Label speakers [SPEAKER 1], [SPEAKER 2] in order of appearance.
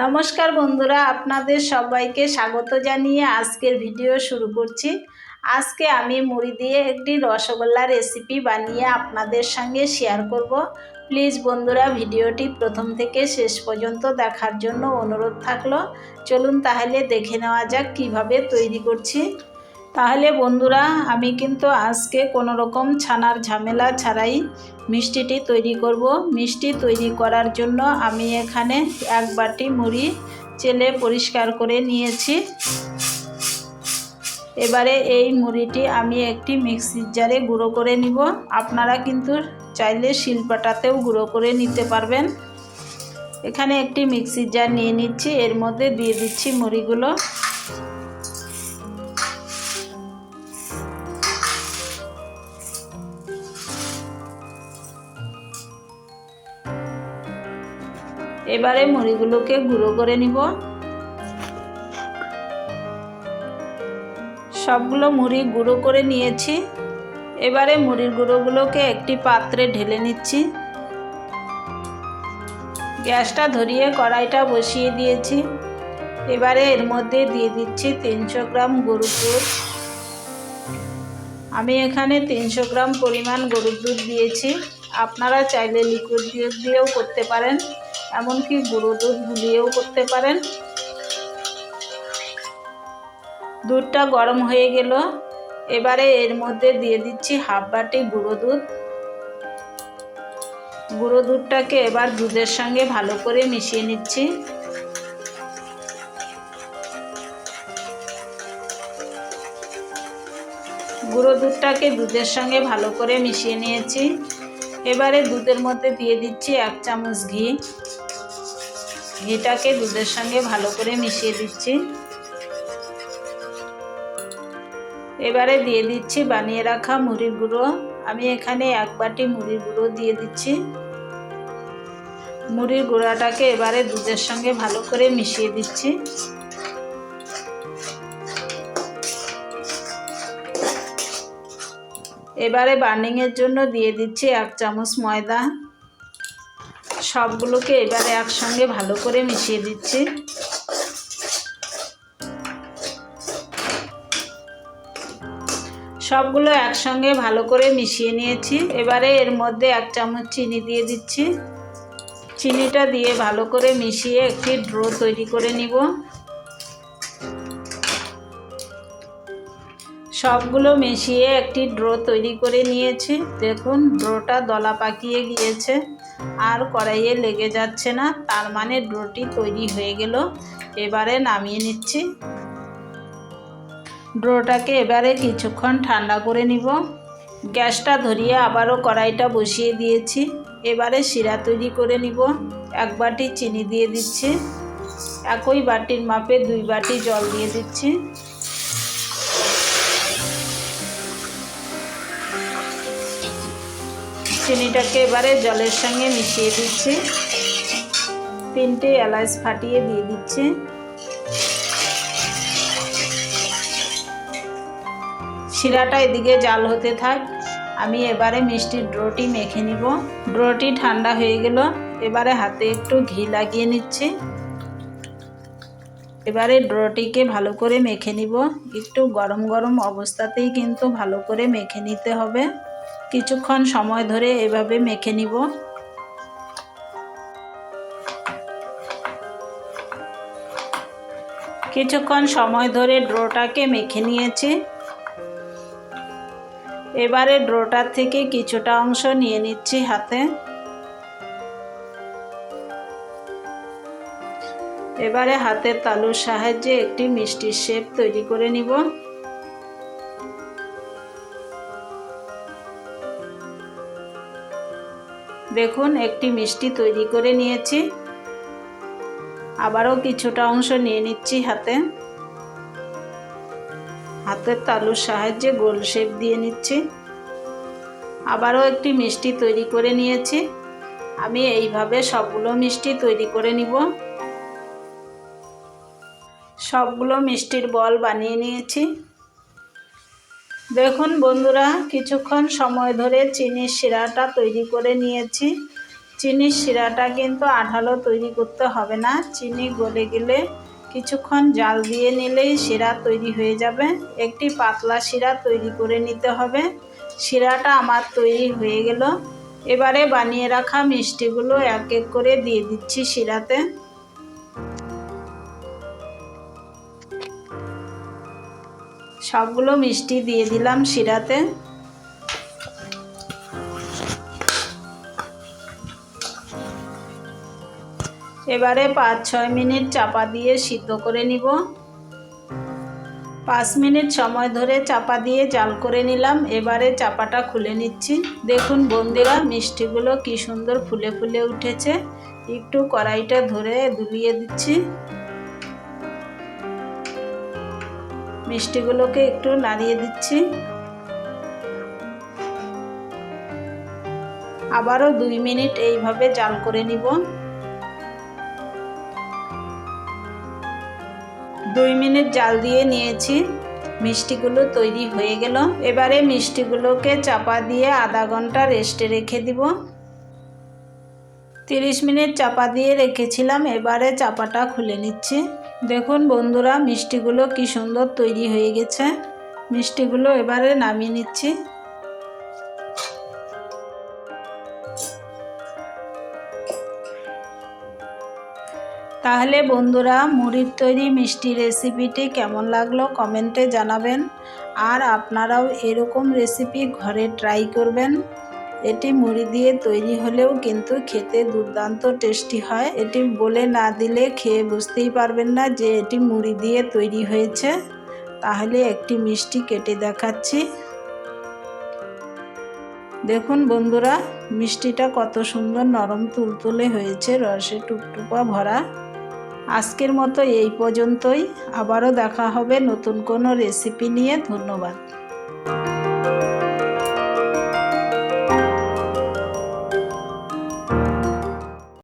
[SPEAKER 1] নমস্কার বন্ধুরা, আপনাদের সবাইকে স্বাগত জানিয়ে আজকের ভিডিও শুরু করছি। আজকে আমি মুড়ি দিয়ে একটি রসগোল্লা রেসিপি বানিয়ে আপনাদের সঙ্গে শেয়ার করব। প্লিজ বন্ধুরা, ভিডিওটি প্রথম থেকে শেষ পর্যন্ত দেখার জন্য অনুরোধ থাকল। চলুন তাহলে দেখে নেওয়া যাক কীভাবে তৈরি করছি। তাহলে বন্ধুরা, আমি কিন্তু আজকে কোনো রকম ছানার ঝামেলা ছাড়াই মিষ্টিটি তৈরি করব। মিষ্টি তৈরি করার জন্য আমি এখানে এক বাটি মুড়ি চেলে পরিষ্কার করে নিয়েছি। এবারে এই মুড়িটি আমি একটি মিক্সির জারে গুঁড়ো করে নিব। আপনারা কিন্তু চাইলে শিলপাটাতেও গুঁড়ো করে নিতে পারবেন। এখানে একটি মিক্সির জার নিয়ে নিচ্ছি। এর মধ্যে দিয়ে দিচ্ছি মুড়িগুলো। এবারে মুড়িগুলোকে গুঁড়ো করে নিব। সবগুলো মুড়ি গুঁড়ো করে নিয়েছি। এবারে মুড়ির গুঁড়োগুলোকে একটি পাত্রে ঢেলে নিচ্ছি। গ্যাসটা ধরিয়ে কড়াইটা বসিয়ে দিয়েছি। এবারে এর মধ্যে দিয়ে দিচ্ছি তিনশো গ্রাম গরুর দুধ। আমি এখানে তিনশো গ্রাম পরিমাণ গরুর দুধ দিয়েছি। আপনারা চাইলে লিকুইড দুধ দিয়েও করতে পারেন। এমনকি গুঁড়ো দুধ গুলিয়েও করতে পারেন। দুধটা গরম হয়ে গেল। এবারে এর মধ্যে দিয়ে দিচ্ছি হাফ বাটি গুঁড়ো দুধ। গুঁড়ো দুধটাকে এবার দুধের সঙ্গে ভালো করে মিশিয়ে নিচ্ছি। গুঁড়ো দুধটাকে দুধের সঙ্গে ভালো করে মিশিয়ে নিয়েছি। এবারে দুধের মধ্যে দিয়ে দিচ্ছি এক চামচ ঘি। ঘিটাকে দুধের সঙ্গে ভালো করে মিশিয়ে দিচ্ছি। এবারে দিয়ে দিচ্ছি বানিয়ে রাখা মুড়ির গুঁড়ো। আমি এখানে এক বাটি মুড়ির গুঁড়ো দিয়ে দিচ্ছি। মুড়ির গুঁড়াটাকে এবারে দুধের সঙ্গে ভালো করে মিশিয়ে দিচ্ছি। এবারে বার্নিংয়ের জন্য দিয়ে দিচ্ছি এক চামচ ময়দা। সবগুলোকে এবারে একসঙ্গে ভালো করে মিশিয়ে দিচ্ছি। সবগুলো একসঙ্গে ভালো করে মিশিয়ে নিয়েছি। এবারে এর মধ্যে এক চামচ চিনি দিয়ে দিচ্ছি। চিনিটা দিয়ে ভালো করে মিশিয়ে একটি ড্রো তৈরি করে নিব। সবগুলো মিশিয়ে একটি ড্রো তৈরি করে নিয়েছি। দেখুন, ড্রোটা দলা পাকিয়ে গিয়েছে। আর কড়াইয়ে লেগে যাচ্ছে না, তার মানে ড্রোটি তৈরি হয়ে গেল। এবারে নামিয়ে নিচ্ছি। ড্রোটাকে এবারে কিছুক্ষণ ঠান্ডা করে নিব। গ্যাসটা ধরিয়ে আবারও কড়াইটা বসিয়ে দিয়েছি। এবারে শিরা তৈরি করে নিব। এক বাটি চিনি দিয়ে দিচ্ছি। একই বাটির মাপে দুই বাটি জল দিয়ে দিচ্ছি। চিনিটাকে এবারে জলের সঙ্গে মিশিয়ে দিচ্ছি। তিনটে এলাচ ফাটিয়ে দিয়ে দিচ্ছি। শিরাটা এদিকে জাল হতে থাক। আমি এবারে মিষ্টির ড্রোটি মেখে নিব। ড্রোটি ঠান্ডা হয়ে গেল। এবারে হাতে একটু ঘি লাগিয়ে নিচ্ছি। এবারে ড্রোটিকে ভালো করে মেখে নিব। একটু গরম গরম অবস্থাতেই কিন্তু ভালো করে মেখে নিতে হবে। কিছুক্ষণ সময় ধরে এভাবে মেখে নিব। কিছুক্ষণ সময় ধরে ড্রোটাকে মেখে নিয়েছি। এবারে ড্রোটার থেকে কিছুটা অংশ নিয়ে নিচ্ছি হাতে। এবারে হাতের তালুর সাহায্যে একটি মিষ্টির শেপ তৈরি করে নিব। দেখুন, একটি মিষ্টি তৈরি করে নিয়েছি। আবারও কিছুটা অংশ নিয়ে নিচ্ছি হাতে। হাতের তালুর সাহায্যে গোল শেপ দিয়ে নিচ্ছি। আবারও একটি মিষ্টি তৈরি করে নিয়েছি। আমি এইভাবে সবগুলো মিষ্টি তৈরি করে নিব। সবগুলো মিষ্টির বল বানিয়ে নিয়েছি। দেখুন বন্ধুরা, কিছুক্ষণ সময় ধরে চিনির শিরাটা তৈরি করে নিয়েছি। চিনির শিরাটা কিন্তু আঠালো তৈরি করতে হবে না। চিনি গলে গেলে কিছুক্ষণ জাল দিয়ে নিলেই শিরা তৈরি হয়ে যাবে। একটি পাতলা শিরা তৈরি করে নিতে হবে। শিরাটা আমার তৈরি হয়ে গেল। এবারে বানিয়ে রাখা মিষ্টিগুলো এক এক করে দিয়ে দিচ্ছি শিরাতে। সবগুলো মিষ্টি দিয়ে দিলাম শিরাতে। এবারে পাঁচ ছয় মিনিট চাপা দিয়ে সিদ্ধ করে নিব। পাঁচ মিনিট সময় ধরে চাপা দিয়ে জাল করে নিলাম। এবারে চাপাটা খুলে নিচ্ছি। দেখুন বন্দিরা মিষ্টিগুলো কি সুন্দর ফুলে ফুলে উঠেছে। একটু কড়াইটা ধরে দুলিয়ে দিচ্ছি। মিষ্টিগুলোকে একটু নাড়িয়ে দিচ্ছি। আবারও দুই মিনিট এইভাবে জাল করে নিব। দুই মিনিট জাল দিয়ে নিয়েছি। মিষ্টিগুলো তৈরি হয়ে গেল। এবারে মিষ্টিগুলোকে চাপা দিয়ে আধা ঘণ্টা রেস্টে রেখে দিব। তিরিশ মিনিট চাপা দিয়ে রেখেছিলাম। এবারে চাপাটা খুলে নিচ্ছি। দেখুন বন্ধুরা, মিষ্টিগুলো কি সুন্দর তৈরি হয়ে গেছে। মিষ্টিগুলো এবারে নামিয়ে নিচ্ছি। তাহলে বন্ধুরা, মুড়ির তৈরি মিষ্টি রেসিপিটি কেমন লাগল কমেন্টে জানাবেন। আর আপনারাও এরকম রেসিপি ঘরে ট্রাই করবেন। এটি মুড়ি দিয়ে তৈরি হলেও কিন্তু খেতে দুর্দান্ত টেস্টি হয়। এটি বলে না দিলে খেয়ে বুঝতেই পারবেন না যে এটি মুড়ি দিয়ে তৈরি হয়েছে। তাহলে একটি মিষ্টি কেটে দেখাচ্ছি। দেখুন বন্ধুরা, মিষ্টিটা কত সুন্দর নরম তুলতুলে হয়েছে, রসে টুকটুপা ভরা। আজকের মতো এই পর্যন্তই। আবারও দেখা হবে নতুন কোনো রেসিপি নিয়ে। ধন্যবাদ।